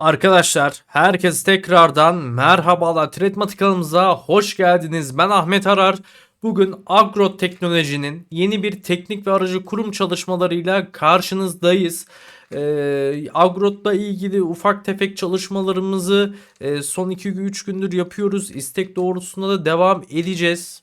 Arkadaşlar herkes tekrardan merhabalar Tretmatik kanalımıza hoş geldiniz. Ben Ahmet Arar. Bugün Agro Teknoloji'nin yeni bir teknik ve aracı kurum çalışmalarıyla karşınızdayız. Ee, Agrot'la ilgili ufak tefek çalışmalarımızı e, son 2-3 gündür yapıyoruz. İstek doğrultusunda da devam edeceğiz.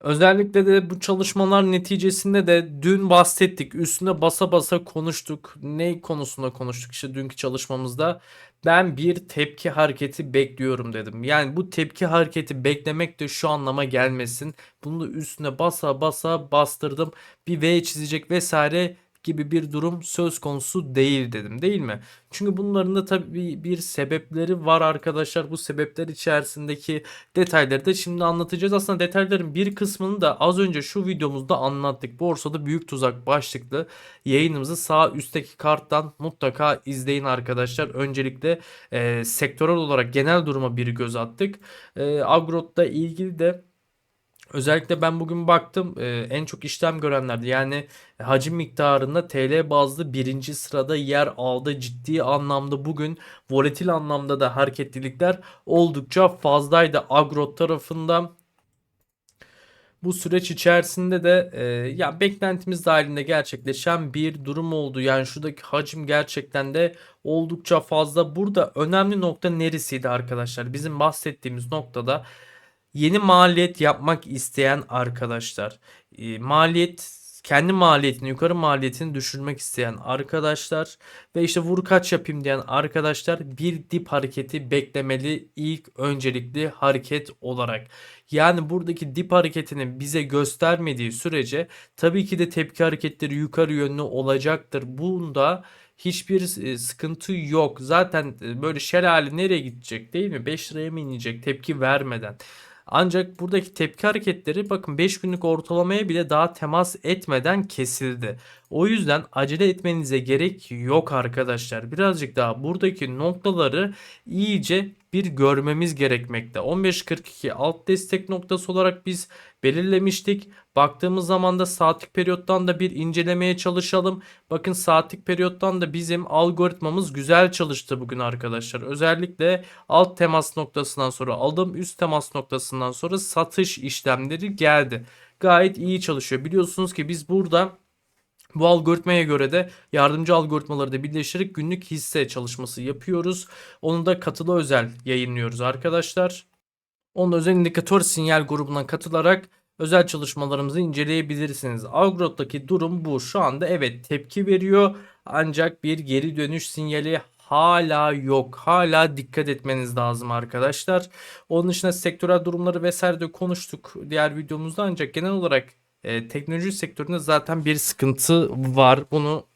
Özellikle de bu çalışmalar neticesinde de dün bahsettik. Üstüne basa basa konuştuk. Ne konusunda konuştuk işte dünkü çalışmamızda. Ben bir tepki hareketi bekliyorum dedim. Yani bu tepki hareketi beklemek de şu anlama gelmesin. Bunu da üstüne basa basa bastırdım. Bir V çizecek vesaire gibi bir durum söz konusu değil dedim değil mi? Çünkü bunların da tabii bir sebepleri var arkadaşlar. Bu sebepler içerisindeki detayları da şimdi anlatacağız. Aslında detayların bir kısmını da az önce şu videomuzda anlattık. Borsada büyük tuzak başlıklı yayınımızı sağ üstteki karttan mutlaka izleyin arkadaşlar. Öncelikle e, sektörel olarak genel duruma bir göz attık. E, Agrot'la ilgili de Özellikle ben bugün baktım e, en çok işlem görenlerdi. Yani hacim miktarında TL bazlı birinci sırada yer aldı. Ciddi anlamda bugün volatil anlamda da hareketlilikler oldukça fazlaydı agro tarafından. Bu süreç içerisinde de e, ya beklentimiz dahilinde gerçekleşen bir durum oldu. Yani şuradaki hacim gerçekten de oldukça fazla. Burada önemli nokta neresiydi arkadaşlar? Bizim bahsettiğimiz noktada yeni maliyet yapmak isteyen arkadaşlar, e, maliyet kendi maliyetini, yukarı maliyetini düşürmek isteyen arkadaşlar ve işte vur kaç yapayım diyen arkadaşlar bir dip hareketi beklemeli ilk öncelikli hareket olarak. Yani buradaki dip hareketini bize göstermediği sürece tabii ki de tepki hareketleri yukarı yönlü olacaktır. Bunda hiçbir e, sıkıntı yok. Zaten e, böyle şelale nereye gidecek değil mi? 5 liraya mı inecek tepki vermeden? Ancak buradaki tepki hareketleri bakın 5 günlük ortalamaya bile daha temas etmeden kesildi. O yüzden acele etmenize gerek yok arkadaşlar. Birazcık daha buradaki noktaları iyice bir görmemiz gerekmekte. 15.42 alt destek noktası olarak biz belirlemiştik. Baktığımız zaman da saatlik periyottan da bir incelemeye çalışalım. Bakın saatlik periyottan da bizim algoritmamız güzel çalıştı bugün arkadaşlar. Özellikle alt temas noktasından sonra alım üst temas noktasından sonra satış işlemleri geldi. Gayet iyi çalışıyor. Biliyorsunuz ki biz burada bu algoritmaya göre de yardımcı algoritmaları da birleştirerek günlük hisse çalışması yapıyoruz. Onu da katılı özel yayınlıyoruz arkadaşlar. Onun özel indikatör sinyal grubuna katılarak özel çalışmalarımızı inceleyebilirsiniz. Agrot'taki durum bu. Şu anda evet tepki veriyor ancak bir geri dönüş sinyali hala yok. Hala dikkat etmeniz lazım arkadaşlar. Onun dışında sektörel durumları vesaire de konuştuk diğer videomuzda ancak genel olarak e, teknoloji sektöründe zaten bir sıkıntı var. Bunu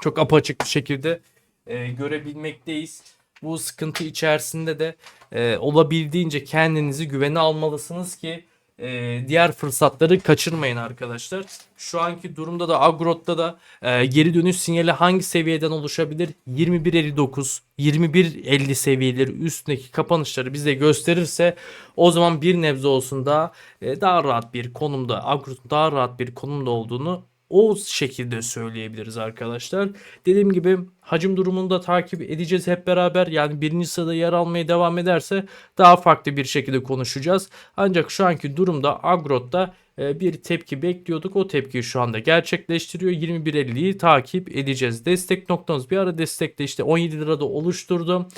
çok apaçık bir şekilde e, görebilmekteyiz. Bu sıkıntı içerisinde de e, olabildiğince kendinizi güvene almalısınız ki e, diğer fırsatları kaçırmayın arkadaşlar. Şu anki durumda da Agrot'ta da e, geri dönüş sinyali hangi seviyeden oluşabilir? 21.59, 21.50 seviyeleri üstündeki kapanışları bize gösterirse o zaman bir nebze olsun daha e, daha rahat bir konumda Agrot'un daha rahat bir konumda olduğunu o şekilde söyleyebiliriz arkadaşlar. Dediğim gibi hacim durumunu da takip edeceğiz hep beraber. Yani birinci sırada yer almaya devam ederse daha farklı bir şekilde konuşacağız. Ancak şu anki durumda Agrot'ta e, bir tepki bekliyorduk. O tepkiyi şu anda gerçekleştiriyor. 21.50'yi takip edeceğiz. Destek noktamız bir ara destekte işte 17 lirada oluşturdu.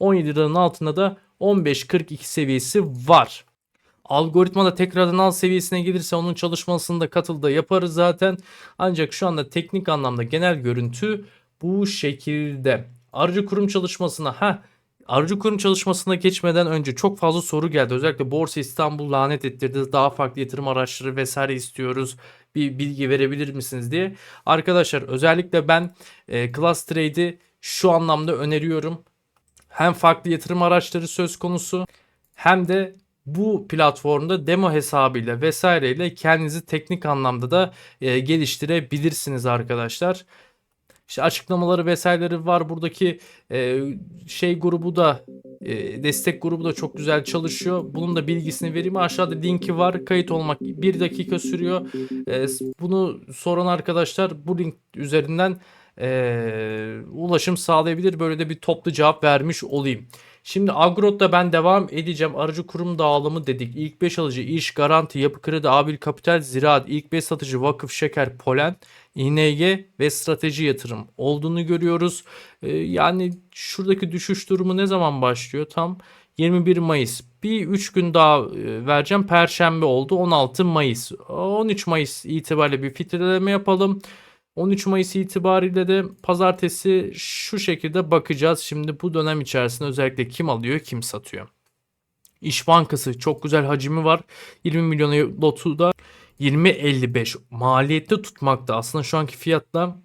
17 liranın altında da 15.42 seviyesi var. Algoritma da tekrardan al seviyesine gelirse onun çalışmasını da katılda yaparız zaten. Ancak şu anda teknik anlamda genel görüntü bu şekilde. Aracı kurum çalışmasına ha Aracı kurum çalışmasına geçmeden önce çok fazla soru geldi. Özellikle Borsa İstanbul lanet ettirdi. Daha farklı yatırım araçları vesaire istiyoruz. Bir bilgi verebilir misiniz diye. Arkadaşlar özellikle ben e, Class Trade'i şu anlamda öneriyorum. Hem farklı yatırım araçları söz konusu hem de bu platformda demo hesabıyla vesaireyle kendinizi teknik anlamda da e, geliştirebilirsiniz arkadaşlar. İşte açıklamaları vesaireleri var. Buradaki e, şey grubu da e, destek grubu da çok güzel çalışıyor. Bunun da bilgisini vereyim. Aşağıda linki var. Kayıt olmak bir dakika sürüyor. E, bunu soran arkadaşlar bu link üzerinden e, ulaşım sağlayabilir. Böyle de bir toplu cevap vermiş olayım. Şimdi Agrot'ta ben devam edeceğim. Aracı kurum dağılımı dedik. İlk 5 alıcı iş, garanti, yapı kredi, abil kapital, ziraat, ilk 5 satıcı, vakıf, şeker, polen, İNG ve strateji yatırım olduğunu görüyoruz. Ee, yani şuradaki düşüş durumu ne zaman başlıyor? Tam 21 Mayıs. Bir 3 gün daha e, vereceğim. Perşembe oldu. 16 Mayıs. 13 Mayıs itibariyle bir filtreleme yapalım. 13 Mayıs itibariyle de pazartesi şu şekilde bakacağız. Şimdi bu dönem içerisinde özellikle kim alıyor kim satıyor. İş Bankası çok güzel hacmi var. 20 milyon lotu da 20.55 maliyette tutmakta. Aslında şu anki fiyatla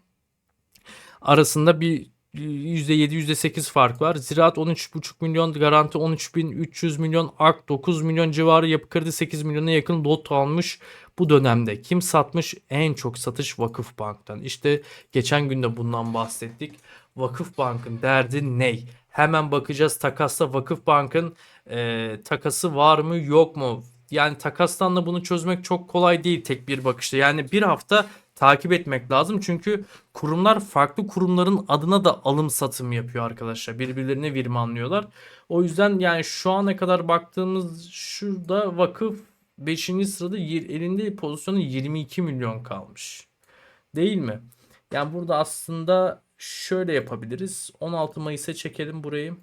arasında bir %7 %8 fark var. Ziraat 13,5 milyon, garanti 13.300 milyon, ARK 9 milyon civarı, yapı kredi 8 milyona yakın lot almış bu dönemde. Kim satmış? En çok satış Vakıf Bank'tan. İşte geçen günde bundan bahsettik. Vakıf Bank'ın derdi ne? Hemen bakacağız takasla Vakıf Bank'ın e, takası var mı yok mu? Yani takastan da bunu çözmek çok kolay değil tek bir bakışta. Yani bir hafta takip etmek lazım. Çünkü kurumlar farklı kurumların adına da alım satım yapıyor arkadaşlar. Birbirlerine virmanlıyorlar. O yüzden yani şu ana kadar baktığımız şurada vakıf 5. sırada elinde pozisyonu 22 milyon kalmış. Değil mi? Yani burada aslında şöyle yapabiliriz. 16 Mayıs'a çekelim burayı.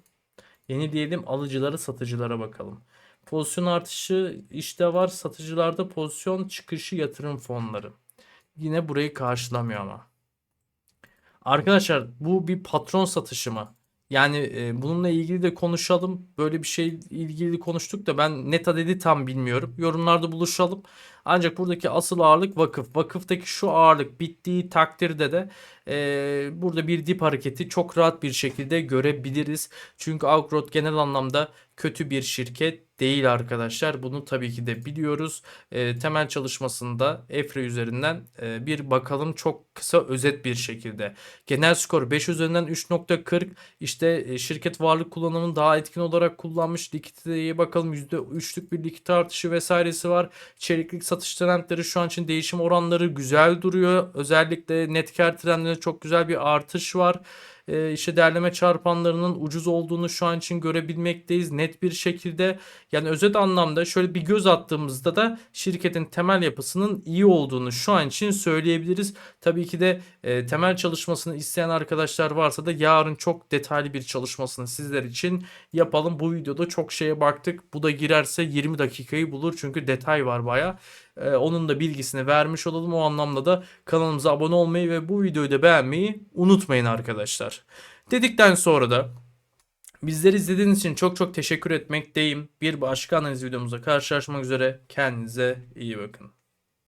Yeni diyelim alıcılara satıcılara bakalım. Pozisyon artışı işte var. Satıcılarda pozisyon çıkışı yatırım fonları. Yine burayı karşılamıyor ama. Arkadaşlar bu bir patron satışı mı? Yani e, bununla ilgili de konuşalım. Böyle bir şey ilgili konuştuk da ben net adedi tam bilmiyorum. Yorumlarda buluşalım. Ancak buradaki asıl ağırlık vakıf. Vakıftaki şu ağırlık bittiği takdirde de e, burada bir dip hareketi çok rahat bir şekilde görebiliriz. Çünkü Agrot genel anlamda kötü bir şirket değil arkadaşlar. Bunu tabii ki de biliyoruz. E, temel çalışmasında EFRE üzerinden e, bir bakalım çok kısa özet bir şekilde. Genel skor 5 üzerinden 3.40. İşte e, şirket varlık kullanımını daha etkin olarak kullanmış. Likiditeye bakalım %3'lük bir likidite artışı vesairesi var. Çeyreklik satış trendleri şu an için değişim oranları güzel duruyor. Özellikle net kar trendlerinde çok güzel bir artış var. Ee, işte değerleme çarpanlarının ucuz olduğunu şu an için görebilmekteyiz net bir şekilde. Yani özet anlamda şöyle bir göz attığımızda da şirketin temel yapısının iyi olduğunu şu an için söyleyebiliriz. Tabii ki de e, temel çalışmasını isteyen arkadaşlar varsa da yarın çok detaylı bir çalışmasını sizler için yapalım. Bu videoda çok şeye baktık. Bu da girerse 20 dakikayı bulur çünkü detay var baya. Ee, onun da bilgisini vermiş olalım. O anlamda da kanalımıza abone olmayı ve bu videoyu da beğenmeyi unutmayın arkadaşlar. Dedikten sonra da bizleri izlediğiniz için çok çok teşekkür etmekteyim. Bir başka analiz videomuzda karşılaşmak üzere. Kendinize iyi bakın.